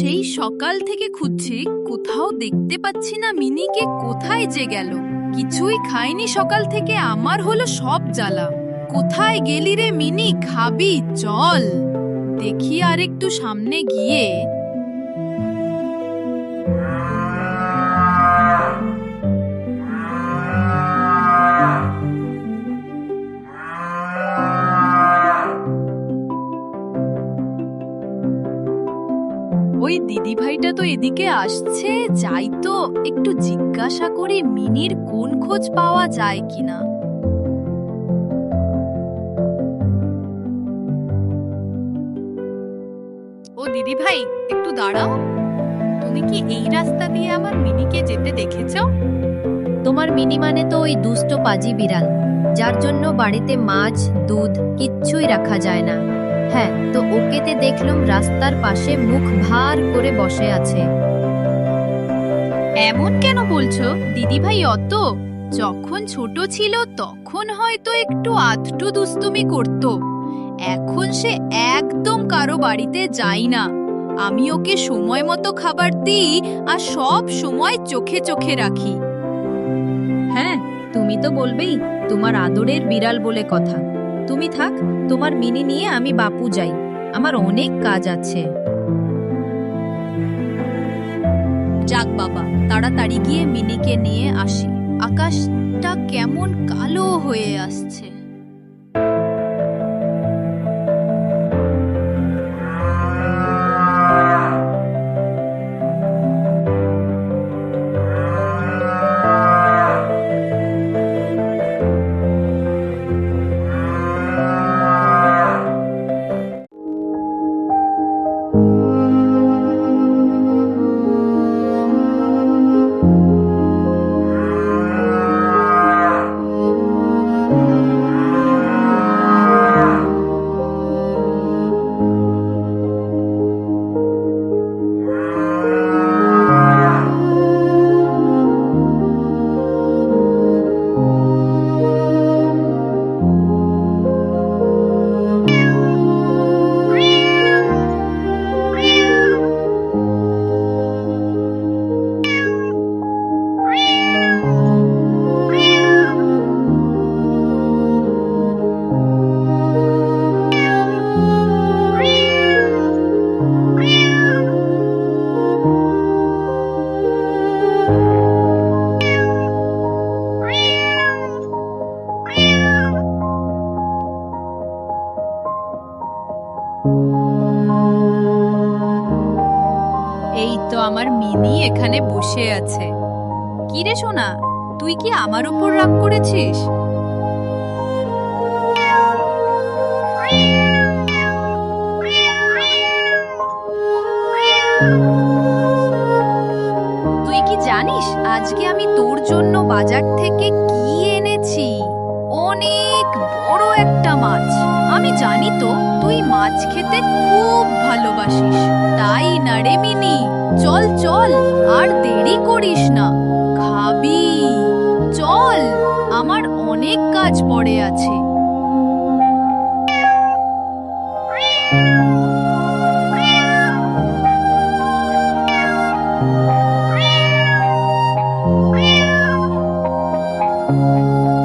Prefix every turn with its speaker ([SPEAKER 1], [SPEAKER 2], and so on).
[SPEAKER 1] সেই সকাল থেকে খুঁজছি, কোথাও দেখতে পাচ্ছি না মিনিকে, কোথায় যে গেল। কিছুই খাইনি সকাল থেকে, আমার হলো সব জ্বালা। কোথায় গেলি রে মিনি, খাবি, চল। দেখি আর একটু সামনে গিয়ে। ওই দিদি ভাইটা তো এদিকে আসছে, যাই তো। একটু জিজ্ঞাসা করি মিনির কোন খোঁজ পাওয়া যায় কিনা। ও দিদি ভাই একটু দাঁড়াও। তুমি কি এই রাস্তা দিয়ে আমার মিনিকে যেতে দেখেছ?
[SPEAKER 2] তোমার মিনি মানে তো ওই দুষ্ট পাজি বিড়াল, যার জন্য বাড়িতে মাছ, দুধ কিচ্ছুই রাখা যায় না। হ্যাঁ তো ওকেতে দেখলাম রাস্তার পাশে মুখ ভার করে বসে আছে।
[SPEAKER 1] এমন কেন বলছো? দিদি ভাই অত। যখন ছোট ছিল তখন হয়তো একটু আধটু দুস্তুমি করত। এখন সে একদম কারও বাড়িতে যায় না। আমি ওকে সময় মতো খাবার দিই আর সব সময় চোখে চোখে রাখি।
[SPEAKER 2] হ্যাঁ তুমি তো বলবেই, তোমার আদরের বিড়াল বলে কথা। তুমি থাক, তোমার মিনি নিয়ে আমি বাপু যাই। আমার অনেক কাজ আছে।
[SPEAKER 1] যাক বাবা, তাড়াতাড়ি গিয়ে মিনিকে নিয়ে আসি। আকাশটা কেমন কালো হয়ে আসছে। তো আমার মিনি এখানে বসে আছে। কি রে সোনা, তুই কি আমার উপর রাগ করেছিস? তুই কি জানিস আজকে আমি তোর জন্য বাজার থেকে কি এনেছি? অনেক বড় একটা মাছ। আমি জানি তো তুই মাছ খেতে খুব ভালোবাসিস। তাই না রে মিনি চল চল, আর দেরি করিস না। খাবি। চল, আমার অনেক কাজ পড়ে আছে। Thank you